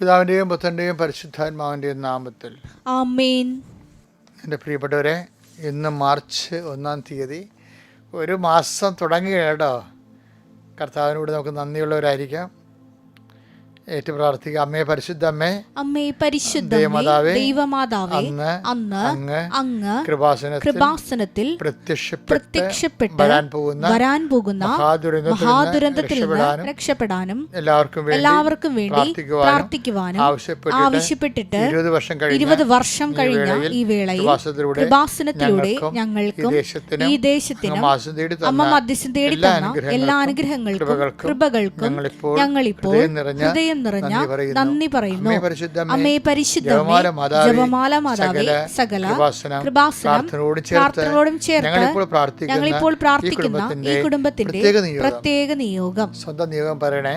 പിതാവിന്റെയും പുത്രന്റെയും പരിശുദ്ധാത്മാവിന്റെയും നാമത്തിൽ. ആമേൻ. എന്റെ പ്രിയപ്പെട്ടവരെ ഇന്ന് മാർച്ച് ഒന്നാം തീയതി ഒരു മാസം തുടങ്ങി കേട്ടോ. കർത്താവിനോട് നമുക്ക് നന്ദിയുള്ളവരായിരിക്കാം. ഏറ്റു പ്രാർത്ഥിക്കുക. അമ്മേ പരിശുദ്ധ അമ്മേ പരിശുദ്ധ ദൈവമാതാവേ, ദൈവമാതാവേ അന്ന് അന്ന് അങ്ങ് അങ്ങ് കൃപാസനത്തിൽ കൃപാസനത്തിൽ പ്രത്യക്ഷപ്പെട്ട് വരാൻ പോകുന്ന വരാൻ പോകുന്ന മഹാദുരന്തത്തിൽ നിന്ന് രക്ഷപ്പെടാനും എല്ലാവർക്കും വേണ്ടി എല്ലാവർക്കും വേണ്ടി പ്രാർത്ഥിക്കുവാനും ആവശ്യപ്പെട്ടിട്ട് ഇരുപത് വർഷം കഴിഞ്ഞ ഇരുപത് വർഷം കഴിഞ്ഞ ഈ വേളയിൽ കൃപാസനത്തിലൂടെ ഞങ്ങൾക്കും ഈ ദേശത്തിനും അമ്മ മധ്യസ്ഥം തേടി എല്ലാ തന്ന എല്ലാ അനുഗ്രഹങ്ങൾക്കും കൃപകൾക്കും ഞങ്ങളിപ്പോൾ ഹൃദയം നിറഞ്ഞ നന്ദി പറയുന്നു. അമ്മേ പരിശുദ്ധ ജപമാല മാതാവേ, സകല കൃപാസനം, പ്രാർത്ഥനയോടും ചേർത്ത് ഞങ്ങളിപ്പോൾ പ്രാർത്ഥിക്കുന്ന ഈ കുടുംബത്തിന്റെ. പ്രത്യേക നിയോഗം സ്വന്തം നിയോഗം പറയണേ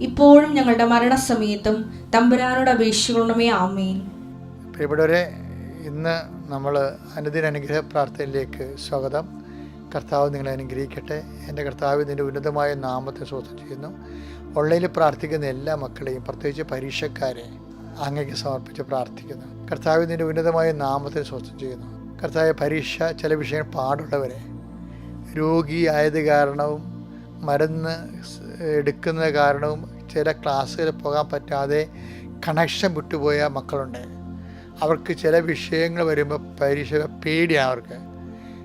ഇപ്പോഴും ഞങ്ങളുടെ മരണസമയത്തും തമ്പുരാനോട് അപേക്ഷിക്കണമേ ആമേൻ. പ്രിയപ്പെട്ടവരെ ഇന്ന് നമ്മൾ അനുദിന അനുഗ്രഹ പ്രാർത്ഥനയിലേക്ക് സ്വാഗതം. കർത്താവ് നിങ്ങളെ അനുഗ്രഹിക്കട്ടെ. എന്റെ കർത്താവ് ഇതിന്റെ ഉന്നതമായ നാമത്തെ സ്വസ്ഥം ചെയ്യുന്നു. ഓൺലൈനിൽ പ്രാർത്ഥിക്കുന്ന എല്ലാ മക്കളെയും പ്രത്യേകിച്ച് പരീക്ഷക്കാരെ അങ്ങേക്ക് സമർപ്പിച്ച് പ്രാർത്ഥിക്കുന്നു. കർത്താവ് ഇതിന്റെ ഉന്നതമായ നാമത്തെ സ്വസ്ഥം ചെയ്യുന്നു. കർത്താവ് പരീക്ഷ ചില വിഷയങ്ങൾ പാടുള്ളവരെ രോഗിയായത് കാരണവും മരുന്ന് സ് എടുക്കുന്ന കാരണവും ചില ക്ലാസ്സുകൾ പോകാൻ പറ്റാതെ കണക്ഷൻ വിട്ടുപോയ മക്കളുണ്ട്. അവർക്ക് ചില വിഷയങ്ങൾ വരുമ്പോൾ പരീക്ഷ പേടിയാണ് അവർക്ക്.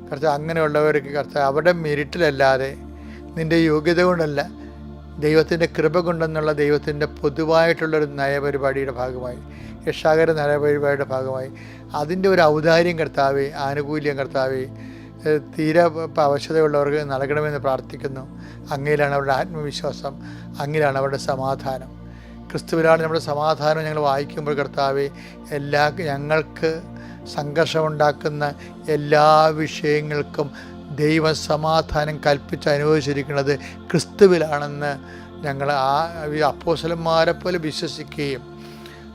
കർത്താവ് അങ്ങനെയുള്ളവർക്ക് കർത്താവ് അവരുടെ മെരിറ്റിലല്ലാതെ നിന്റെ യോഗ്യത കൊണ്ടല്ല ദൈവത്തിന്റെ കൃപ കൊണ്ടെന്നുള്ള ദൈവത്തിന്റെ പൊതുവായിട്ടുള്ളൊരു നയപരിപാടിയുടെ ഭാഗമായി രക്ഷാകര നയപരിപാടിയുടെ ഭാഗമായി. അതിന്റെ ഒരു ഔദാര്യം കർത്താവേ ആനുകൂല്യം കർത്താവേ തീരെ അവശതയുള്ളവർക്ക് നൽകണമെന്ന് പ്രാർത്ഥിക്കുന്നു. അങ്ങയിലാണ് അവരുടെ ആത്മവിശ്വാസം അങ്ങിലാണ് അവരുടെ സമാധാനം. ക്രിസ്തുവിലാണ് നമ്മുടെ സമാധാനം ഞങ്ങൾ വായിക്കുമ്പോൾ കർത്താവെ എല്ലാ ഞങ്ങൾക്ക് സംഘർഷമുണ്ടാക്കുന്ന എല്ലാ വിഷയങ്ങൾക്കും ദൈവ സമാധാനം കൽപ്പിച്ച് അനുഭവിച്ചിരിക്കുന്നത് ക്രിസ്തുവിലാണെന്ന് ഞങ്ങൾ ആ അപ്പോസലന്മാരെ പോലെ വിശ്വസിക്കുകയും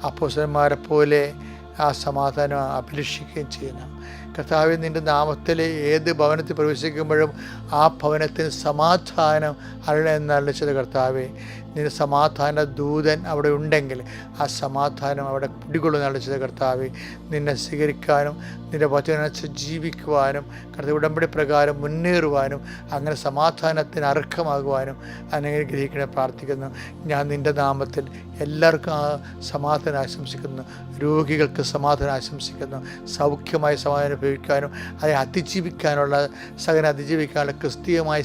അപ്പോസലന്മാരെ പോലെ ആ സമാധാനം അഭിലഷിക്കുകയും ചെയ്യുന്നു. കർത്താവ് നിന്റെ നാമത്തിൽ ഏത് ഭവനത്തിൽ പ്രവേശിക്കുമ്പോഴും ആ ഭവനത്തിന് സമാധാനം അരുളെന്നല്ല ചെയ്ത കർത്താവെ. നിന്റെ സമാധാന ദൂതൻ അവിടെ ഉണ്ടെങ്കിൽ ആ സമാധാനം അവിടെ കുടികൊള്ളുന്ന അടിച്ചത് കർത്താവെ. നിന്നെ സ്വീകരിക്കാനും നിന്റെ വചനച്ച് ജീവിക്കുവാനും കർത്താവ് ഉടമ്പടി പ്രകാരം മുന്നേറുവാനും അങ്ങനെ സമാധാനത്തിന് അർഹമാകുവാനും അനുഗ്രഹിക്കണേ പ്രാർത്ഥിക്കുന്നു. ഞാൻ നിന്റെ നാമത്തിൽ എല്ലാവർക്കും ആ സമാധാനം ആശംസിക്കുന്നു. രോഗികൾക്ക് സമാധാനം ആശംസിക്കുന്നു. സൗഖ്യമായ സമാധാനം ഉപയോഗിക്കാനും അതിനെ അതിജീവിക്കാനുള്ള സകല അതിജീവിക്കാനുള്ള ക്രിസ്തീയമായ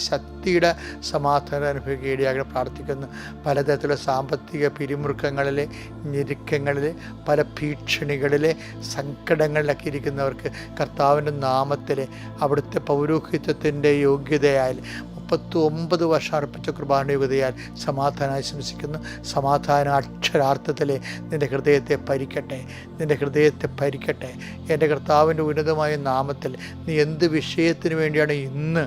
ശക്തിയുടെ സമാധാനം അനുഭവിക്കുക ഇടയാകെ പ്രാർത്ഥിക്കുന്നു. പലതരത്തിലുള്ള സാമ്പത്തിക പിരിമുറുക്കങ്ങളിലെ ഞെരുക്കങ്ങളിലെ പല ഭീഷണികളിലെ സങ്കടങ്ങളിലൊക്കെ ഇരിക്കുന്നവർക്ക് കർത്താവിന്റെ നാമത്തിൽ അവിടുത്തെ പൗരോഹിത്വത്തിന്റെ യോഗ്യതയാൽ മുപ്പത്തി ഒമ്പത് വർഷം അർപ്പിച്ച കുർബാനയുഗതയാൽ സമാധാനം ആശംസിക്കുന്നു. സമാധാന അക്ഷരാർത്ഥത്തിൽ നിന്റെ ഹൃദയത്തെ പരിക്കട്ടെ നിന്റെ ഹൃദയത്തെ പരിക്കട്ടെ എന്റെ കർത്താവിന്റെ ഉന്നതമായ നാമത്തിൽ നീ എന്ത് വിഷയത്തിന് വേണ്ടിയാണ് ഇന്ന്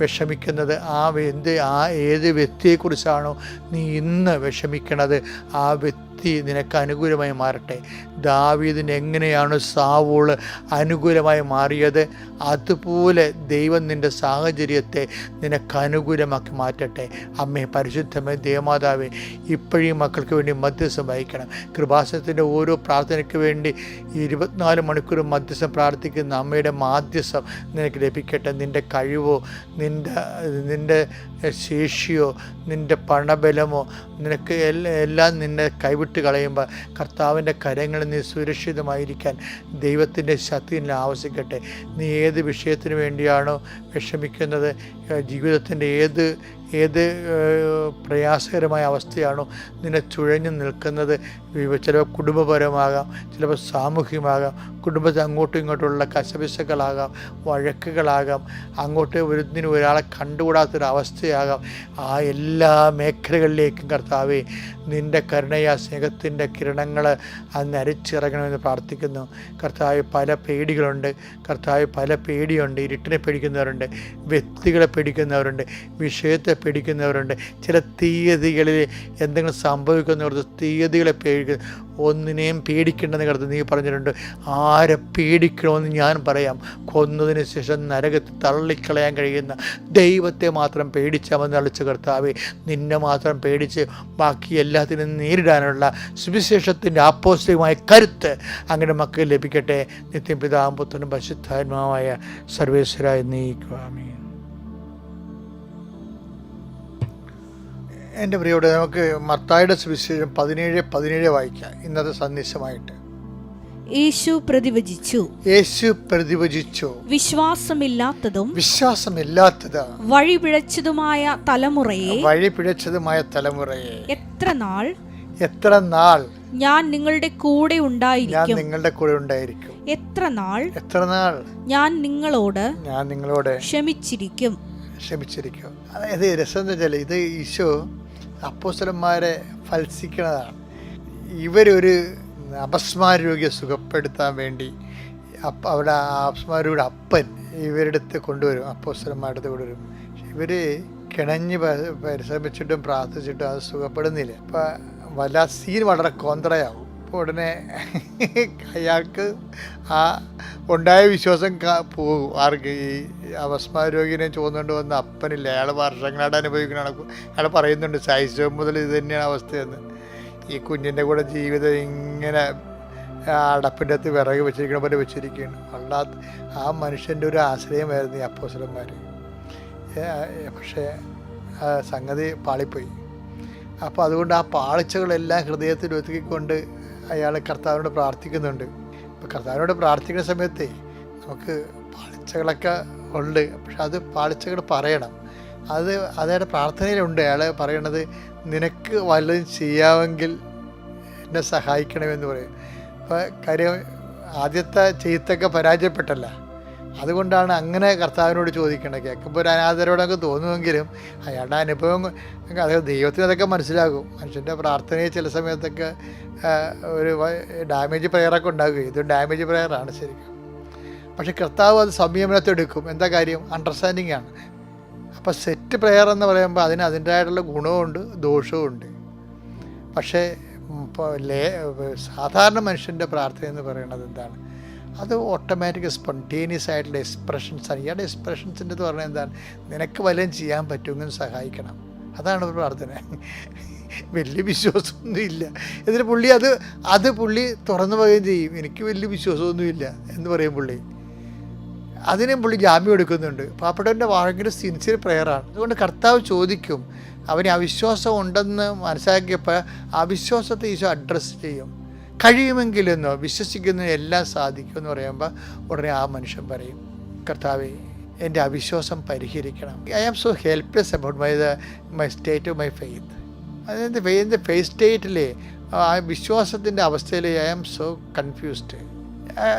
വിഷമിക്കുന്നത്. ആ എന്ത് ആ ഏത് വ്യക്തിയെക്കുറിച്ചാണോ നീ ഇന്ന് വിഷമിക്കണത്? ആ വ്യക്തി നിനക്ക് അനുകൂലമായി മാറട്ടെ. ദാവീദിന് എങ്ങനെയാണ് സാവൂൾ അനുകൂലമായി മാറിയത്? അതുപോലെ ദൈവം നിന്റെ സാഹചര്യത്തെ നിനക്ക് അനുകൂലമാക്കി മാറ്റട്ടെ. അമ്മേ പരിശുദ്ധമേ ദേവമാതാവേ ഇപ്പോഴും മക്കൾക്ക് വേണ്ടി മധ്യസ്ഥം വഹിക്കണം. കൃപാസനത്തിന്റെ ഓരോ പ്രാർത്ഥനയ്ക്ക് വേണ്ടി ഇരുപത്തിനാല് മണിക്കൂർ മധ്യസ്ഥം പ്രാർത്ഥിക്കുന്ന അമ്മയുടെ മാധ്യസ്ഥം നിനക്ക് ലഭിക്കട്ടെ. നിന്റെ കഴിവോ നിന്റെ നിന്റെ ശേഷിയോ നിന്റെ പണബലമോ നിനക്ക് എല്ലാം നിന്നെ കൈവിട്ട് കളയുമ്പോൾ കർത്താവിന്റെ കരങ്ങളിൽ നീ സുരക്ഷിതമായിരിക്കാൻ ദൈവത്തിന്റെ ശക്തി നിന്നെ ആവശ്യിക്കട്ടെ നീ ഏത് വിഷയത്തിന് വേണ്ടിയാണോ വിഷമിക്കുന്നത്? ജീവിതത്തിന്റെ ഏത് ഏത് പ്രയാസകരമായ അവസ്ഥയാണോ നിന്നെ ചുഴഞ്ഞു നിൽക്കുന്നത്? ചിലപ്പോൾ കുടുംബപരമാകാം ചിലപ്പോൾ സാമൂഹികമാകാം കുടുംബത്തിൽ അങ്ങോട്ടും ഇങ്ങോട്ടുമുള്ള കശപിശകളാകാം വഴക്കുകളാകാം അങ്ങോട്ട് ഒരുത്തിനും ഒരാളെ കണ്ടുകൂടാത്തൊരവസ്ഥയാകാം. ആ എല്ലാ മേഖലകളിലേക്കും കർത്താവെ നിന്റെ കരുണയാ സ്നേഹത്തിന്റെ കിരണങ്ങൾ അന്ന് അരിച്ചിറങ്ങണമെന്ന് പ്രാർത്ഥിക്കുന്നു. കർത്താവ് പല പേടികളുണ്ട്. കർത്താവ് പല പേടിയുണ്ട്. ഇരുട്ടിനെ പേടിക്കുന്നവരുണ്ട്. വ്യക്തികളെ പേടിക്കുന്നവരുണ്ട്. വിഷയത്തെ പേടിക്കുന്നവരുണ്ട്. ചില തീയതികളിൽ എന്തെങ്കിലും സംഭവിക്കുന്നവർ തീയതികളെ പേടിക്കുന്ന ഒന്നിനെയും പേടിക്കേണ്ടെന്ന് കിടത്ത് നീ പറഞ്ഞിട്ടുണ്ട്. ആരെ പേടിക്കണമെന്ന് ഞാൻ പറയാം. കൊന്നതിന് ശേഷം നരകത്തിൽ തള്ളിക്കളയാൻ കഴിയുന്ന ദൈവത്തെ മാത്രം പേടിച്ചാൽ മതി അളിച്ച കർത്താവേ. നിന്നെ മാത്രം പേടിച്ച് ബാക്കി എല്ലാത്തിനും നേരിടാനുള്ള സുവിശേഷത്തിന്റെ ആപ്പോസിറ്റീവായ കരുത്ത് അങ്ങനെ മക്കൾ ലഭിക്കട്ടെ. നിത്യം പിതാവും പുത്രനും പരിശുദ്ധാത്മാവായ സർവേശ്വരായി നീക്കുവാമേ എന്റെ പ്രിയോടെ നമുക്ക് മർത്തായുടെ സുവിശേഷം പതിനേഴ് പതിനേഴ് വായിക്കാം. ഇന്നത്തെ സന്ദേശമായിട്ട്. യേശു പ്രതിവചിച്ചു. യേശു പ്രതിവചിച്ചു. വിശ്വാസമില്ലാത്തതും വിശ്വാസമില്ലാത്തത്. വഴിപിഴച്ചതുമായ തലമുറയെ വഴി പിഴച്ചതുമായ തലമുറയെ എത്ര നാൾ എത്ര നാൾ ഞാൻ നിങ്ങളുടെ കൂടെ ഉണ്ടായിരിക്കും? ഞാൻ നിങ്ങളുടെ കൂടെ ഉണ്ടായിരിക്കും. എത്ര നാൾ എത്ര നാൾ ഞാൻ നിങ്ങളോട് ഞാൻ നിങ്ങളോട് ക്ഷമിച്ചിരിക്കും? ക്ഷമിച്ചിരിക്കും. അതായത് രസം എന്ന് വെച്ചാൽ ഇത് ഈശോ അപ്പോസ്തലന്മാരെ ഫത്സിക്കുന്നതാണ്. ഇവരൊരു അപസ്മാര രോഗിയെ സുഖപ്പെടുത്താൻ വേണ്ടി അപ്പ അവിടെ ആ അപസ്മാരയുടെ അപ്പൻ ഇവരുടെ അടുത്ത് കൊണ്ടുവരും അപ്പോസ്തലന്മാരുടെ അടുത്ത് കൊണ്ടുവരും. ഇവർ കിണഞ്ഞ് പരിശ്രമിച്ചിട്ടും പ്രാർത്ഥിച്ചിട്ടും അത് സുഖപ്പെടുന്നില്ല. അപ്പം വല്ല സീൻ വളരെ കോന്ത്രയാവും ഉടനെ അയാൾക്ക് ആ ഉണ്ടായ വിശ്വാസം പോകും. ആർക്ക് ഈ അവസ്മാ രോഗിനെ ചുവന്നുകൊണ്ട് വന്ന അപ്പനില്ല. അയാൾ വർഷങ്ങളായിട്ട് അനുഭവിക്കുന്നതാണ്. അയാൾ പറയുന്നുണ്ട് ശൈശവം മുതൽ ഇത് തന്നെയാണ് അവസ്ഥയെന്ന്. ഈ കുഞ്ഞിന്റെ കൂടെ ജീവിതം ഇങ്ങനെ അടപ്പിന്റെ അകത്ത് വിറക് വെച്ചിരിക്കണ പോലെ വെച്ചിരിക്കുകയാണ്. വല്ലാത്ത ആ മനുഷ്യന്റെ ഒരു ആശ്രയമായിരുന്നു ഈ അപ്പോസലന്മാർ. പക്ഷേ സംഗതി പാളിപ്പോയി. അപ്പോൾ അതുകൊണ്ട് ആ പാളിച്ചകളെല്ലാം ഹൃദയത്തിൽ ഒതുക്കിക്കൊണ്ട് അയാൾ കർത്താവിനോട് പ്രാർത്ഥിക്കുന്നുണ്ട്. അപ്പോൾ കർത്താവിനോട് പ്രാർത്ഥിക്കുന്ന സമയത്ത് നമുക്ക് പാളിച്ചകളൊക്കെ ഉണ്ട്. പക്ഷെ അത് പാളിച്ചകൾ പറയണം. അത് അതയാളുടെ പ്രാർത്ഥനയിലുണ്ട്. അയാൾ പറയണത് നിനക്ക് വല്ലതും ചെയ്യാമെങ്കിൽ എന്നെ സഹായിക്കണമെന്ന് പറയും. അപ്പോൾ കാര്യം ആദ്യത്തെ ചെയ്ത്തൊക്കെ പരാജയപ്പെട്ടല്ല. അതുകൊണ്ടാണ് അങ്ങനെ കർത്താവിനോട് ചോദിക്കേണ്ടത്. കേൾക്കുമ്പോൾ ഒരു അനാഥരോടൊക്കെ തോന്നുമെങ്കിലും അയാളുടെ അനുഭവം അതായത് ദൈവത്തിന് അതൊക്കെ മനസ്സിലാകും. മനുഷ്യന്റെ പ്രാർത്ഥനയിൽ ചില സമയത്തൊക്കെ ഒരു ഡാമേജ് പ്രെയറൊക്കെ ഉണ്ടാകുകയും ഇത് ഡാമേജ് പ്രെയറാണ് ശരിക്കും. പക്ഷേ കർത്താവ് അത് സംയമനത്തെടുക്കും എന്താ കാര്യം? അണ്ടർസ്റ്റാൻഡിങ് ആണ്. അപ്പോൾ സെറ്റ് പ്രെയർ എന്ന് പറയുമ്പോൾ അതിന് അതിന്റെതായിട്ടുള്ള ഗുണവുമുണ്ട് ദോഷവുമുണ്ട്. പക്ഷേ സാധാരണ മനുഷ്യന്റെ പ്രാർത്ഥന എന്ന് പറയുന്നത് എന്താണ്? അത് ഓട്ടോമാറ്റിക് സ്പോണ്ടേനിയസ് ആയിട്ടുള്ള എക്സ്പ്രഷൻസ് ആണ്. ഇയാളുടെ എക്സ്പ്രഷൻസിന്റെ എന്ന് പറഞ്ഞാൽ എന്താണ്? നിനക്ക് വല്ലതും ചെയ്യാൻ പറ്റുമെങ്കിൽ സഹായിക്കണം. അതാണ് ഒരു പ്രാർത്ഥന. വലിയ വിശ്വാസമൊന്നും ഇല്ല. എന്നിട്ട് പുള്ളി അത് അത് പുള്ളി തുറന്നു പറയുകയും ചെയ്യും. എനിക്ക് വലിയ വിശ്വാസമൊന്നുമില്ല എന്ന് പറയും പുള്ളി. അതിനും പുള്ളി ജാമ്യം എടുക്കുന്നുണ്ട്. പാപ്പട്ടന്റെ ഭയങ്കര സിൻസിയർ പ്രെയറാണ് അതുകൊണ്ട് കർത്താവ് ചോദിക്കും അവന് അവിശ്വാസം ഉണ്ടെന്ന് മനസ്സിലാക്കിയപ്പോൾ അവിശ്വാസത്തെ ഈശോ അഡ്രസ്സ് ചെയ്യും. കഴിയുമെങ്കിലെന്നോ വിശ്വസിക്കുന്ന എല്ലാം സാധിക്കുമെന്ന് പറയുമ്പോൾ ഉടനെ ആ മനുഷ്യൻ പറയും കർത്താവേ എന്റെ അവിശ്വാസം പരിഹരിക്കണം. I am so helpless about my the my state of my faith അതായത് എന്റെ ഫെയ്സ് സ്റ്റേറ്റിലെ ആ വിശ്വാസത്തിന്റെ അവസ്ഥയിൽ ഐ ആം സോ കൺഫ്യൂസ്ഡ്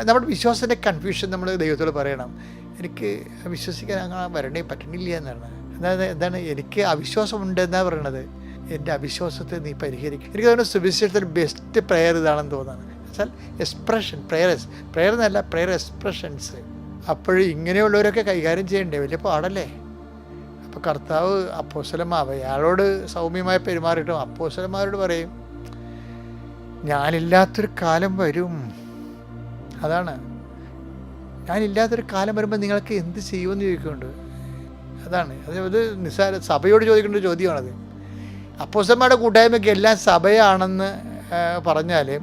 നമ്മുടെ വിശ്വാസത്തിന്റെ കൺഫ്യൂഷൻ നമ്മൾ ദൈവത്തോട് പറയണം. എനിക്ക് വിശ്വസിക്കാൻ അങ്ങനെ വരണേ പറ്റണില്ല എന്നാണ്. അതായത് എന്താണ് എനിക്ക് അവിശ്വാസമുണ്ട് എന്നാണ് പറയണത്? എന്റെ അവിശ്വാസത്തെ നീ പരിഹരിക്കും. എനിക്ക് തോന്നുന്നു സുവിശേഷത്തിൽ ബെസ്റ്റ് പ്രെയർ ഇതാണെന്ന് തോന്നുന്നത് വെച്ചാൽ എക്സ്പ്രഷൻ പ്രയർസ് പ്രെയർ എന്നല്ല പ്രെയർ എക്സ്പ്രഷൻസ് അപ്പോഴും ഇങ്ങനെയുള്ളവരൊക്കെ കൈകാര്യം ചെയ്യണ്ടേ? വലിയ പാടല്ലേ? അപ്പോൾ കർത്താവ് അപ്പോസലമാവ അയാളോട് സൗമ്യമായി പെരുമാറിയിട്ടും അപ്പോസലന്മാരോട് പറയും ഞാനില്ലാത്തൊരു കാലം വരും. അതാണ്. ഞാനില്ലാത്തൊരു കാലം വരുമ്പോൾ നിങ്ങൾക്ക് എന്ത് ചെയ്യുമെന്ന് ചോദിക്കുന്നുണ്ട്? അതാണ്. അത് നിസ്സാര സഭയോട് ചോദിക്കേണ്ട ചോദ്യമാണത്. അപ്പോസന്മാരുടെ കൂട്ടായ്മയ്ക്ക് എല്ലാം സഭയാണെന്ന് പറഞ്ഞാൽ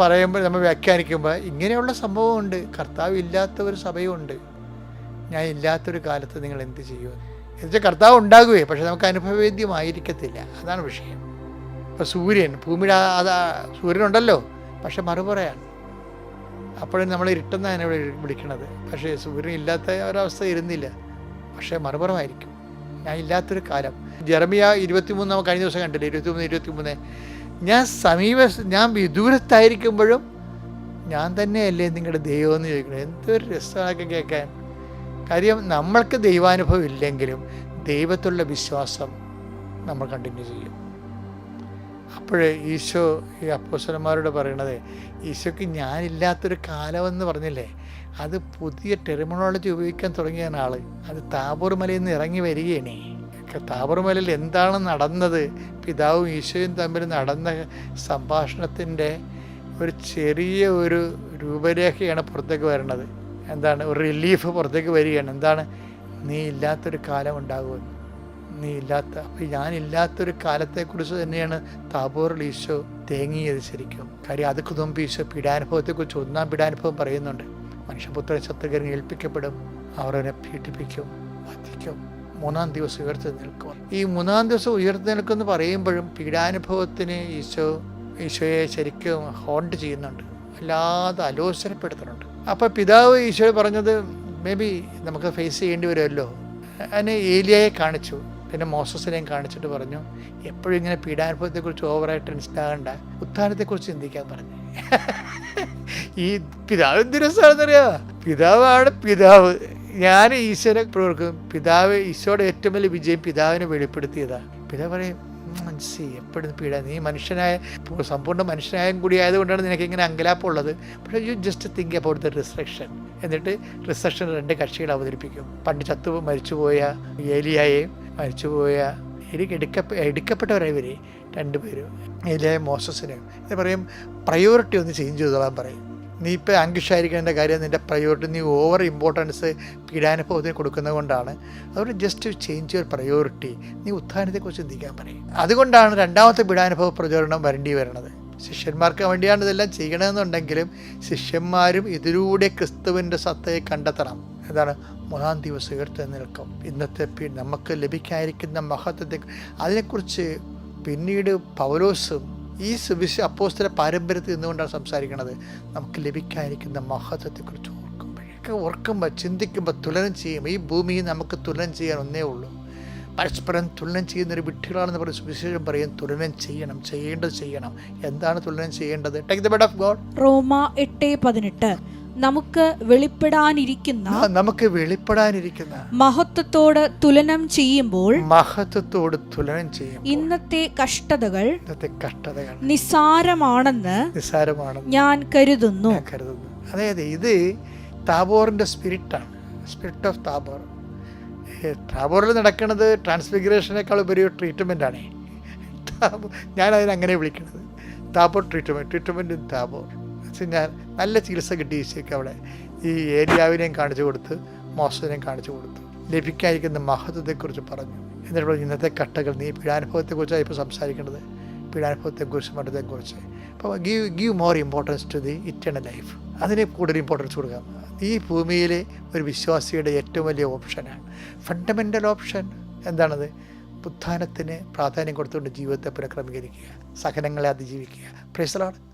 പറയുമ്പോൾ നമ്മൾ വ്യാഖ്യാനിക്കുമ്പോൾ ഇങ്ങനെയുള്ള സംഭവമുണ്ട്. കർത്താവ് ഇല്ലാത്ത ഒരു സഭയുണ്ട്. ഞാൻ ഇല്ലാത്തൊരു കാലത്ത് നിങ്ങൾ എന്ത് ചെയ്യുമെന്ന് എന്നുവെച്ചാൽ കർത്താവ് ഉണ്ടാകുകയെ പക്ഷെ നമുക്ക് അനുഭവവേദ്യമായിരിക്കത്തില്ല. അതാണ് വിഷയം. ഇപ്പോൾ സൂര്യൻ ഭൂമിയുടെ അത് സൂര്യനുണ്ടല്ലോ പക്ഷെ മറുപറയാണ്. അപ്പോഴും നമ്മൾ ഇരുട്ടെന്നാണ് ഇവിടെ വിളിക്കണത്. പക്ഷേ സൂര്യൻ ഇല്ലാത്ത ഒരവസ്ഥ ഇരുന്നില്ല പക്ഷേ മറുപുറമായിരിക്കും. ഞാൻ ഇല്ലാത്തൊരു കാലം. ജെറമിയ ഇരുപത്തിമൂന്ന് നമ്മൾ കഴിഞ്ഞ ദിവസം കണ്ടില്ലേ? ഇരുപത്തിമൂന്ന് ഇരുപത്തിമൂന്ന്. ഞാൻ സമീപ ഞാൻ വിദൂരത്തായിരിക്കുമ്പോഴും ഞാൻ തന്നെയല്ലേ നിങ്ങളുടെ ദൈവം എന്ന് ചോദിക്കണം. എന്തൊരു രസമാക്കി കേൾക്കാൻ. കാര്യം നമ്മൾക്ക് ദൈവാനുഭവം ഇല്ലെങ്കിലും ദൈവത്തുള്ള വിശ്വാസം നമ്മൾ കണ്ടിന്യൂ ചെയ്യും. അപ്പോഴേ ഈശോ ഈ അപ്പോസലന്മാരോട് പറയണത് ഈശോയ്ക്ക് ഞാനില്ലാത്തൊരു കാലമെന്ന് പറഞ്ഞില്ലേ? അത് പുതിയ ടെർമിനോളജി ഉപയോഗിക്കാൻ തുടങ്ങിയാണ് ആൾ അത് താബോർ മലയിൽ നിന്ന് ഇറങ്ങി വരികയാണ്. താബോർ മലയിൽ എന്താണ് നടന്നത്? പിതാവും ഈശോയും തമ്മിൽ നടന്ന സംഭാഷണത്തിന്റെ ഒരു ചെറിയ ഒരു രൂപരേഖയാണ് പുറത്തേക്ക് വരുന്നത് എന്താണ്? ഒരു റിലീഫ് പുറത്തേക്ക് വരികയാണ്. എന്താണ്? നീ ഇല്ലാത്തൊരു കാലം ഉണ്ടാകുമെന്ന് നീ ഇല്ലാത്ത അപ്പം ഞാനില്ലാത്തൊരു കാലത്തെക്കുറിച്ച് തന്നെയാണ് താബോറിൽ ഈശോ തേങ്ങിയത് ശരിക്കും. കാര്യം അത് കുതുമ്പ് ഈശോ പീഡാനുഭവത്തെക്കുറിച്ച് ഒന്നാം പീഡാനുഭവം പറയുന്നുണ്ട്. മനുഷ്യപുത്രൻ ശത്രുകരൻ ഏൽപ്പിക്കപ്പെടും. അവർ പീഡിപ്പിക്കും വധിക്കും. മൂന്നാം ദിവസം ഉയർത്തി നിൽക്കും. ഈ മൂന്നാം ദിവസം ഉയർത്തി നിൽക്കുമെന്ന് പറയുമ്പോഴും പീഡാനുഭവത്തിന് ഈശോ ഈശോയെ ശരിക്കും ഹോണ്ട് ചെയ്യുന്നുണ്ട്. അല്ലാതെ അലോസരപ്പെടുത്തുന്നുണ്ട്. അപ്പോൾ പിതാവ് ഈശോ പറഞ്ഞത് മേ ബി നമുക്ക് ഫേസ് ചെയ്യേണ്ടി വരുമല്ലോ. അതിന് ഏലിയയെ കാണിച്ചു. പിന്നെ മോസസിനെയും കാണിച്ചിട്ട് പറഞ്ഞു എപ്പോഴും ഇങ്ങനെ പീഡാനുഭവത്തെക്കുറിച്ച് ഓവറായിട്ട് ടെൻഷൻ ആകണ്ട. ഉത്ഥാനത്തെക്കുറിച്ച് ചിന്തിക്കാൻ പറഞ്ഞു. ഈ പിതാവ് എന്ത് രസമാണെന്നറിയാ? പിതാവാണ് പിതാവ്. ഞാൻ ഈശ്വര പ്രവർക്കും പിതാവ് ഈശോയുടെ ഏറ്റവും വലിയ വിജയം പിതാവിനെ വെളിപ്പെടുത്തിയതാ പിതാവ് പറയും മനസ്സി എപ്പോഴും പീഡ. നീ മനുഷ്യനായ സമ്പൂർണ മനുഷ്യനായും കൂടി ആയതുകൊണ്ടാണ് നിനക്ക് ഇങ്ങനെ അങ്കലാപ്പുള്ളത് പക്ഷേ you just think about the restriction എന്നിട്ട് റിസ്ട്രക്ഷൻ രണ്ട് കക്ഷികൾ അവതരിപ്പിക്കും. പണ്ട് ചത്തു മരിച്ചുപോയ ഏലിയായെയും മരിച്ചുപോയ എനിക്ക് എടുക്ക എടുക്കപ്പെട്ടവരായി ഇവർ രണ്ടുപേരും ഏലിയായ മോസസിനെയും. ഇത് പറയും പ്രയോറിറ്റി ഒന്ന് ചേഞ്ച് ചെയ്തോളാൻ പറയും. നീ ഇപ്പോൾ അങ്കുഷായിരിക്കേണ്ട കാര്യം നിന്റെ പ്രയോറിറ്റി നീ ഓവർ ഇമ്പോർട്ടൻസ് പീഡാനുഭവത്തിന് കൊടുക്കുന്നത് കൊണ്ടാണ്. അതുകൊണ്ട് ജസ്റ്റ് ചേഞ്ച് യുവർ പ്രയോറിറ്റി നീ ഉത്ഥാനത്തെക്കുറിച്ച് ചിന്തിക്കാൻ പറയും. അതുകൊണ്ടാണ് രണ്ടാമത്തെ പീഡാനുഭവ പ്രചോദനം വരേണ്ടി വരുന്നത്. ശിഷ്യന്മാർക്ക് വേണ്ടിയാണ് ഇതെല്ലാം ചെയ്യണമെന്നുണ്ടെങ്കിലും ശിഷ്യന്മാരും ഇതിലൂടെ ക്രിസ്തുവിന്റെ സത്തയെ കണ്ടെത്തണം. എന്താണ് മൂന്നാം ദിവസം ഉയർത്തി നിൽക്കും. ഇന്നത്തെ നമുക്ക് ലഭിക്കാതിരിക്കുന്ന മഹത്വത്തെ അതിനെക്കുറിച്ച് പിന്നീട് പൗലോസും ഈ സുവിശ അപ്പോസ്തല പാരമ്പര്യത്തിൽ നിന്നുകൊണ്ടാണ് സംസാരിക്കുന്നത്. നമുക്ക് ലഭിക്കാതിരിക്കുന്ന മഹത്വത്തെക്കുറിച്ച് ഓർക്കുമ്പോഴൊക്കെ ഓർക്കുമ്പോൾ ചിന്തിക്കുമ്പോൾ തുലനം ചെയ്യും. ഈ ഭൂമിയിൽ നമുക്ക് തുലനം ചെയ്യാൻ ഒന്നേ ഉള്ളൂ. പരസ്പരം തുലനം ചെയ്യുന്ന ഒരു വിട്ടുകളാണെന്ന് പറഞ്ഞ് സുവിശേഷം പറയും. തുലനം ചെയ്യണം ചെയ്യേണ്ടത് ചെയ്യണം. എന്താണ് തുലനം ചെയ്യേണ്ടത്? Take the bed of God റോമ എട്ട് പതിനെട്ട്. നമുക്ക് വെളിപ്പെടാനിരിക്കുന്ന നമുക്ക് വെളിപ്പെടാനിരിക്കുന്ന മഹത്വത്തോട് തുലനം ചെയ്യുമ്പോൾ മഹത്വത്തോട് തുലനം ചെയ്യും ഇന്നത്തെ കഷ്ടതകൾ ഇന്നത്തെ കഷ്ടതകൾ നിസാരമാണെന്ന് നിസ്സാരമാണ് ഞാൻ കരുതുന്നു. കരുതുന്നു. അതായത് ഇത് താബോറിന്റെ സ്പിരിറ്റാണ് സ്പിരിറ്റ് ഓഫ് താബോർ. താബോറിൽ നടക്കുന്നത് ട്രാൻസ്ഫിഗറേഷനേക്കാൾ ഉപരി ട്രീറ്റ്മെന്റ് ആണ്. താബോ ഞാൻ അതിനങ്ങനെ വിളിക്കുന്നത് താബോർ ട്രീറ്റ്മെന്റ് ട്രീറ്റ്മെന്റ് താബോർ. വെച്ചാൽ ഞാൻ നല്ല ചികിത്സ കിട്ടി ഈശോയ്ക്ക് അവിടെ ഈ ഏരിയാവിനെയും കാണിച്ചു കൊടുത്ത് മോശനെയും കാണിച്ചു കൊടുത്തു. ലഭിക്കാതിരിക്കുന്ന മഹത്വത്തെക്കുറിച്ച് പറഞ്ഞു. എന്നിട്ട് ഇന്നത്തെ കട്ടകൾ നീ പീഡാനുഭവത്തെക്കുറിച്ചാണ് ഇപ്പോൾ സംസാരിക്കേണ്ടത്? പീഡാനുഭവത്തെക്കുറിച്ച് മരണത്തെക്കുറിച്ച് അപ്പോൾ give give more importance to the eternal life അതിന് കൂടുതൽ ഇമ്പോർട്ടൻസ് കൊടുക്കാം. ഈ ഭൂമിയിലെ ഒരു വിശ്വാസിയുടെ ഏറ്റവും വലിയ ഓപ്ഷനാണ് ഫണ്ടമെന്റൽ ഓപ്ഷൻ എന്താണത്? ഉത്ഥാനത്തിന് പ്രാധാന്യം കൊടുത്തുകൊണ്ട് ജീവിതത്തെ പുനഃക്രമീകരിക്കുക. സഹനങ്ങളെ അതിജീവിക്കുക. പ്രൈസലാണ്